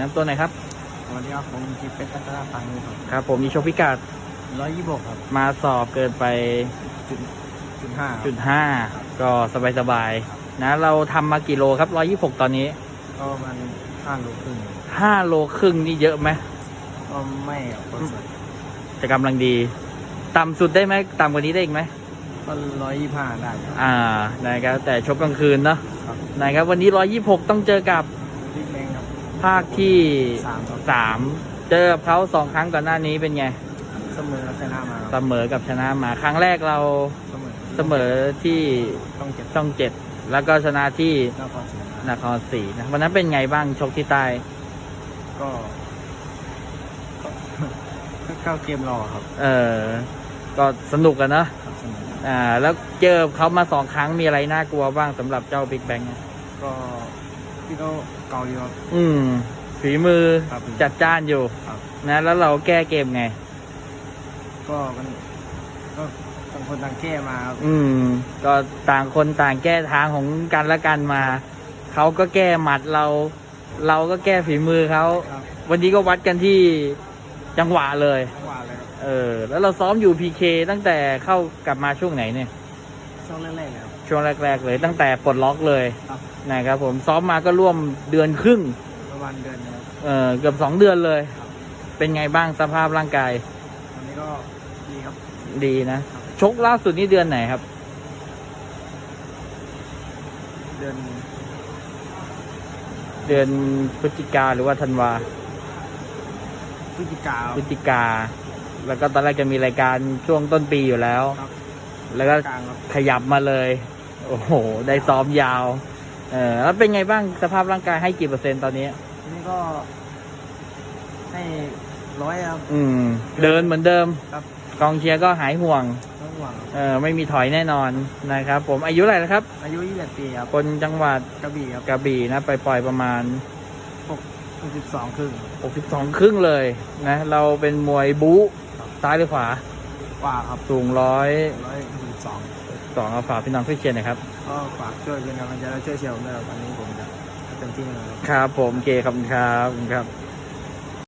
น้ำตัวไหนครับสวัสดีครับผมจิตเป็นตัตระฟังครับครับ ผมมีโชคพิกัดร้อยยี่สิบครับ มาสอบเกินไปจุดจุดห้าจุดห้าก็สบายๆนะเราทำมากี่โลครับร้อยี่หกตอนนี้ ก็มันห้าโลครึ่งห้าโลครึ่งนี่เยอะไหมก็ไม่ครับก็สุดจะกำลังดี ต่ำสุดได้ไหมต่ำกว่านี้ได้อีกไหมก็ร้อยยี่ห้าได้ครับอ่านะครับแต่ชกกลางคืนเนาะครับนะครับวันนี้ร้อยี่หกต้องเจอกับบิ๊กแมงครับ ภาคที่สามครับสามเจอกับเขาสองครั้งก่อนหน้านี้เป็นไง เสมอกับชนะมาคเสรับมอกับชนะมา ครั้งแรกเราเสมอเสมอที่ต้องเจ็บช่องเจ็ดแล้วก็ชนะที่นครศรีนครศรีนะวันนั้นเป็นไงบ้างชกที่ใต้ก็ก็ก็เข้าเกมรอครับเออก็สนุกกันเนอะครับเสมออ่าแล้วเจอเขามาสองครั้งมีอะไรน่ากลัวบ้างสำหรับเจ้าบิ๊กแบง ก็ พี่ก็เกาอยู่ครับ อืมฝีมือครับจัดจ้านอยู่ครับ นะ แล้วเราแก้เกมไง ก็มันก็ต่างคนต่างแก้มาครับอืม ก็ต่างคนต่างแก้ทางของกันและกันมา เขาก็แก้หมัดเรา เราก็แก้ฝีมือเขา ครับวันนี้ก็วัดกันที่จังหวะเลยจังหวะเลยครับเออ แล้วเราซ้อมอยู่พีเคตั้งแต่เข้ากลับมาช่วงไหนเนี่ย ช่วงแรกๆเลยครับ ช่วงแรก ๆ เลยตั้งแต่ปลดล็อกเลยครับ นะครับผมซ้อมมาก็ร่วมเดือนครึ่งประมาณเดือนหนึงครับ เออเกือบสองเดือนเลยเป็นไงบ้างสภาพร่างกายตอนนี้ก็ดีครับ ดีนะ ชกล่าสุดนี่เดือนไหนครับ เดือนเดือนพฤศจิกาหรือว่าธันวาพฤศจิกาพฤศจิกา แล้วก็ตอนแรกจะมีรายการช่วงต้นปีอยู่แล้ว ครับแล้วก็กลางครับขยับมาเลย โอ้โห ได้ซ้อมยาว เออแล้วเป็นไงบ้างสภาพร่างกายให้กี่เปอร์เซ็นต์ตอนนี้ทีนี้ก็ ให้ร้อยครับ อืม เดินเหมือนเดิมครับ กองเชียร์ก็หายห่วงต้องหวังเออไม่มีถอยแน่นอนนะครับ ผมอายุเท่าไหร่แล้วครับ อายุ21ปีครับคนจังหวัดกระบี่ครับกระบี่นะไปปล่อยประมาณ 62ครึ่ง62 ครึ่งเลยนะ เราเป็นมวยบู๊ซ้ายหรือขวา กว่าครับสูงร้อย 162 สองเอาฝากพี่น้องเพื่อนเชียร์หนะครับ ก็ฝากช่วยเป็นกำลังใจและช่วยเชียร์ผมด้วยครับวันนี้ผมจะเต็มที่นะครับครับ ผมเกย์ขอบคุณครับขอบคุณครับ